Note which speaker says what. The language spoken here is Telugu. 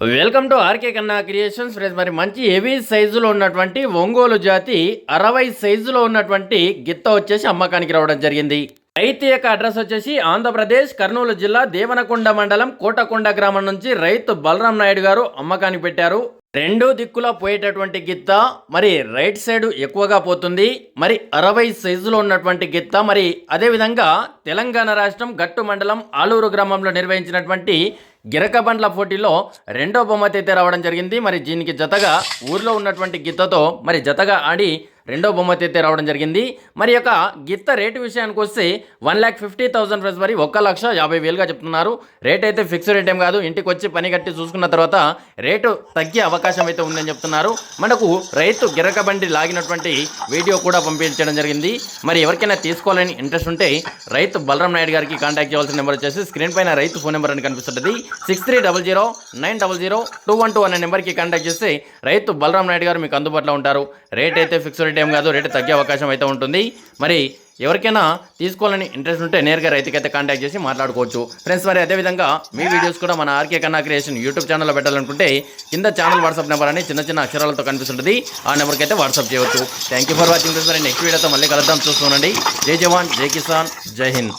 Speaker 1: Welcome to RK Kanna creations friends మరి మంచి హెవీ సైజులో ఉన్నటువంటి ఒంగోలు జాతి అరవై సైజులో ఉన్నటువంటి గిత్త వచ్చేసి అమ్మకానికి రావడం జరిగింది. రైతు యొక్క అడ్రస్ వచ్చేసి ఆంధ్రప్రదేశ్ కర్నూలు జిల్లా దేవనకొండ మండలం కోటకొండ గ్రామం నుంచి రైతు బలరాం నాయుడు గారు అమ్మకానికి పెట్టారు. రెండు దిక్కులా పోయేటటువంటి గిత్త మరి రైట్ సైడ్ ఎక్కువగా పోతుంది. మరి అరవై సైజులో ఉన్నటువంటి గిత్త మరి అదేవిధంగా తెలంగాణ రాష్ట్రం గట్టు మండలం ఆలూరు గ్రామంలో నిర్వహించినటువంటి గిరక బండ్ల పోటీలో రెండో బహుమతి అయితే రావడం జరిగింది. మరి దీనికి జతగా ఊర్లో ఉన్నటువంటి గిత్తతో మరి జతగా ఆడి రెండో బహుమతి అయితే రావడం జరిగింది. మరి యొక్క గిత్త రేటు విషయానికి వస్తే one lakh fifty thousand price మరి ఒక్క లక్ష యాభై వేలుగా చెప్తున్నారు. రేట్ అయితే ఫిక్స్డ్ రేట్ ఏం కాదు. ఇంటికి వచ్చి పని కట్టి చూసుకున్న తర్వాత రేటు తగ్గే అవకాశం అయితే ఉందని చెప్తున్నారు. మనకు రైతు గిరక బండి లాగినటువంటి వీడియో కూడా పంపించడం జరిగింది. మరి ఎవరికైనా తీసుకోవాలని ఇంట్రెస్ట్ ఉంటే రైతు బలరాం నాయుడు గారికి కాంటాక్ట్ చేయాల్సిన నెంబర్ వచ్చేసి స్క్రీన్ పైన రైతు ఫోన్ నెంబర్ అని కనిపిస్తుంది six three double zero nine double zero two one two అనే నెంబర్కి కాంటాక్ట్ చేస్తే రైతు బలరాం నాయుడు గారు మీకు అందుబాటులో ఉంటారు. రేట్ అయితే ఫిక్స్డ్ రేట్ ఏం కాదు రేటు తగ్గే అవకాశం అయితే ఉంటుంది. మరి ఎవరికైనా తీసుకోవాలని ఇంట్రెస్ట్ ఉంటే నేరుగా రైతుకైతే కాంటాక్ట్ చేసి మాట్లాడుకోవచ్చు. ఫ్రెండ్స్ మరి అదేవిధంగా మీ వీడియోస్ కూడా మన ఆర్కే కన్నా క్రియేషన్ యూట్యూబ్ ఛానల్లో పెట్టాలనుకుంటే కింద ఛానల్ వాట్సాప్ నెంబర్ అని చిన్న చిన్న అక్షరాలతో కనిపిస్తుంటుంది. ఆ నెంబర్కి అయితే వాట్సాప్ చేయవచ్చు. Thank you for watching friends మరి నెక్స్ట్ వీడియోతో మళ్ళీ కలుద్దాం. చూస్తుండండి జై జవాన్ జై కిసాన్ జై హింద్.